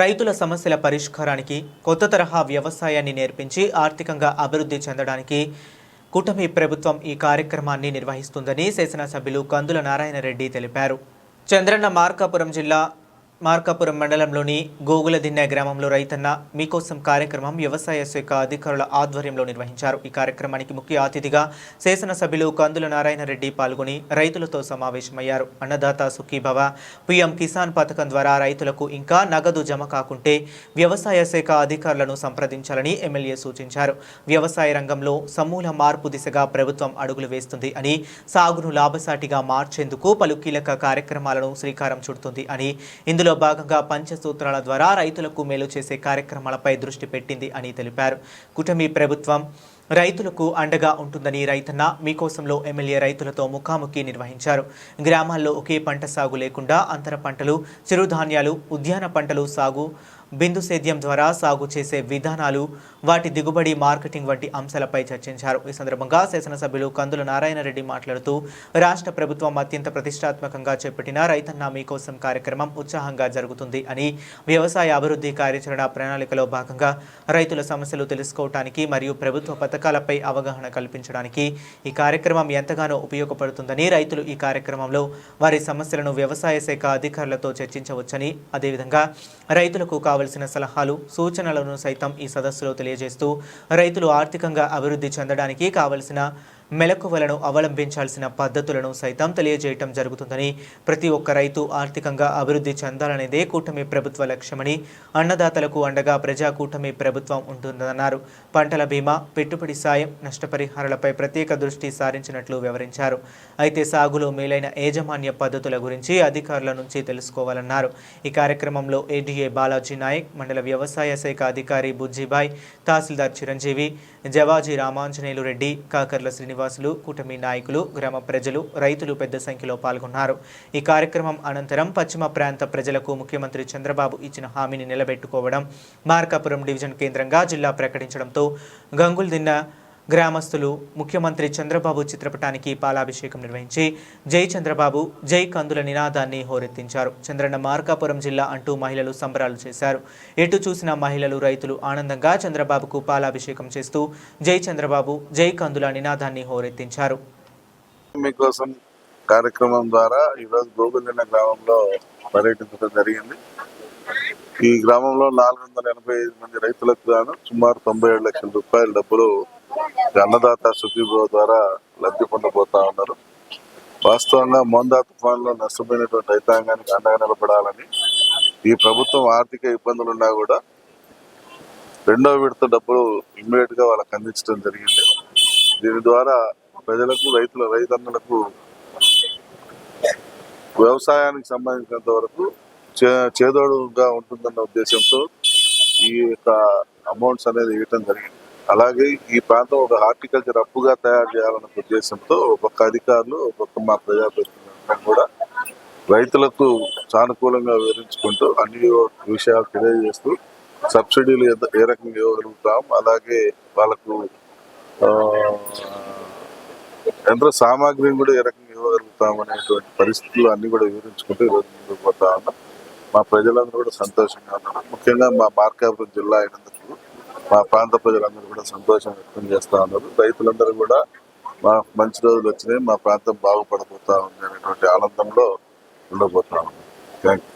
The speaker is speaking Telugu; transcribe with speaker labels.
Speaker 1: రైతుల సమస్యల పరిష్కారానికి కొత్త తరహా వ్యవసాయాన్ని నేర్పించి ఆర్థికంగా అభివృద్ధి చెందడానికి కూటమి ప్రభుత్వం ఈ కార్యక్రమాన్ని నిర్వహిస్తుందని శాసనసభ్యులు కందుల నారాయణరెడ్డి తెలిపారు. చంద్రన్న మార్కాపురం జిల్లా మార్కాపురం మండలంలోని గోగులదిన్నె గ్రామంలో రైతన్న మీకోసం కార్యక్రమం వ్యవసాయ శాఖ అధికారుల ఆధ్వర్యంలో నిర్వహించారు. ఈ కార్యక్రమానికి ముఖ్య అతిథిగా శాసనసభ్యులు కందుల నారాయణరెడ్డి పాల్గొని రైతులతో సమావేశమయ్యారు. అన్నదాత సుఖీభవ పీఎం కిసాన్ పథకం ద్వారా రైతులకు ఇంకా నగదు జమ కాకుంటే వ్యవసాయ శాఖ అధికారులను సంప్రదించాలని ఎమ్మెల్యే సూచించారు. వ్యవసాయ రంగంలో సమూల మార్పు దిశగా ప్రభుత్వం అడుగులు వేస్తుంది అని సాగును లాభసాటిగా మార్చేందుకు పలు కీలక కార్యక్రమాలను శ్రీకారం చుడుతుంది అని ఇందులో భాగంగా పంచసూత్రాల ద్వారా రైతులకు మేలు చేసే కార్యక్రమాలపై దృష్టి పెట్టింది అని తెలిపారు. కుటమి ప్రభుత్వం రైతులకు అండగా ఉంటుందని రైతన్న మీకోసంలో ఎమ్మెల్యే రైతులతో ముఖాముఖి నిర్వహించారు. గ్రామాల్లో ఒకే పంట సాగు లేకుండా అంతర పంటలు చిరుధాన్యాలు ఉద్యాన పంటలు సాగు బిందు సేద్యం ద్వారా సాగు చేసే విధానాలు వాటి దిగుబడి మార్కెటింగ్ వంటి అంశాలపై చర్చించారు. ఈ సందర్భంగా శాసనసభ్యులు కందుల నారాయణరెడ్డి మాట్లాడుతూ రాష్ట్ర ప్రభుత్వం అత్యంత ప్రతిష్టాత్మకంగా చేపట్టిన రైతన్న మీకోసం కార్యక్రమం ఉత్సాహంగా జరుగుతుంది అని వ్యవసాయ అభివృద్ధి కార్యాచరణ ప్రణాళికలో భాగంగా రైతుల సమస్యలు తెలుసుకోవటానికి మరియు ప్రభుత్వ పథకాలపై అవగాహన కల్పించడానికి ఈ కార్యక్రమం ఎంతగానో ఉపయోగపడుతుందని రైతులు ఈ కార్యక్రమంలో వారి సమస్యలను వ్యవసాయ శాఖ అధికారులతో చర్చించవచ్చని అదేవిధంగా రైతులకు కావలసిన సలహాలు సూచనలను సైతం ఈ సదస్సులో తెలియజేస్తూ రైతులు ఆర్థికంగా అభివృద్ధి చెందడానికి కావలసిన మెలకువలను అవలంబించాల్సిన పద్ధతులను సైతం తెలియజేయటం జరుగుతుందని ప్రతి ఒక్క రైతు ఆర్థికంగా అభివృద్ధి చెందాలనేదే కూటమి ప్రభుత్వ లక్ష్యమని అన్నదాతలకు అండగా ప్రజా కూటమి ప్రభుత్వం ఉంటుందన్నారు. పంటల బీమా పెట్టుబడి సాయం నష్టపరిహారాలపై ప్రత్యేక దృష్టి సారించినట్లు వివరించారు. అయితే సాగులో మేలైన యాజమాన్య పద్ధతుల గురించి అధికారుల నుంచి తెలుసుకోవాలన్నారు. ఈ కార్యక్రమంలో ఏడీఏ బాలాజీ నాయక్ మండల వ్యవసాయ శాఖ అధికారి బుజ్జిబాయ్ తహసీల్దార్ చిరంజీవి జవాజీ రామాంజనేయులు రెడ్డి కాకర్ల నివాసులు కూటమి నాయకులు గ్రామ ప్రజలు రైతులు పెద్ద సంఖ్యలో పాల్గొన్నారు. ఈ కార్యక్రమం అనంతరం పశ్చిమ ప్రాంత ప్రజలకు ముఖ్యమంత్రి చంద్రబాబు ఇచ్చిన హామీని నిలబెట్టుకోవడం మార్కాపురం డివిజన్ కేంద్రంగా జిల్లా ప్రకటించడంతో గంగుల్దిన్న గ్రామస్తులు ముఖ్యమంత్రి చంద్రబాబు చిత్రపటానికి పాలాభిషేకం నిర్వహించి జై చంద్రబాబు జై కందుల నినాదాన్ని హోరెత్తించారు. చంద్రన్న మార్కాపురం జిల్లా అంటూ మహిళలు సంబరాలు చేశారు. ఎటు చూసిన మహిళలు రైతులు ఆనందంగా చంద్రబాబుకు పాలాభిషేకం చేస్తూ జై చంద్రబాబు జై కందుల నినాదాన్ని హోరెత్తించారు.
Speaker 2: మీకోసం కార్యక్రమం ద్వారా ఈరోజు గోగుందిన గ్రామంలో పర్యటించడం జరిగింది. ఈ గ్రామంలో నాలుగు వందల ఎనభై ఐదు మంది రైతులకు గాను సుమారు తొంభై ఏడు లక్షల రూపాయల డబ్బులు అన్నదాత సుఖీభో ద్వారా లబ్ధి పొందబోతా ఉన్నారు. వాస్తవంగా మోందా తుఫాన్లో నష్టపోయినటువంటి రైతాంగానికి అండగా నిలబడాలని ఈ ప్రభుత్వం ఆర్థిక ఇబ్బందులు ఉన్నా కూడా రెండో విడత డబ్బులు ఇమ్మీడియట్గా వాళ్ళకి అందించడం జరిగింది. దీని ద్వారా ప్రజలకు రైతుల రైతన్నులకు వ్యవసాయానికి సంబంధించినంత వరకు చే- చేదోడుగా ఉంటుందన్న ఉద్దేశంతో ఈ యొక్క అమౌంట్స్ అనేది ఇవ్వటం జరిగింది. అలాగే ఈ ప్రాంతం ఒక హార్టికల్చర్ అప్పుగా తయారు చేయాలన్న ఉద్దేశంతో ఒక్కొక్క అధికారులు ఒక్కొక్క మా ప్రజాప్రతినిధులు కూడా రైతులకు సానుకూలంగా వివరించుకుంటూ అన్ని విషయాలు తెలియజేస్తూ సబ్సిడీలు ఏ రకంగా ఇవ్వగలుగుతాం. అలాగే వాళ్ళకు యంత్ర సామాగ్రిని కూడా ఏ రకంగా ఇవ్వగలుగుతాం అనేటువంటి పరిస్థితులు అన్ని కూడా వివరించుకుంటూ ఈరోజు ముందుకు పోతా ఉన్నాం. మా ప్రజలందరూ కూడా సంతోషంగా ఉన్నారు. ముఖ్యంగా మా మార్కాపురం జిల్లా అయినందుకు మా ప్రాంత ప్రజలందరూ కూడా సంతోషం వ్యక్తం చేస్తా ఉన్నారు. రైతులందరూ కూడా మా మంచి రోజులు వచ్చినాయి మా ప్రాంతం బాగుపడబోతా ఉంది అనేటువంటి ఆనందంలో ఉండబోతా ఉన్నాం థ్యాంక్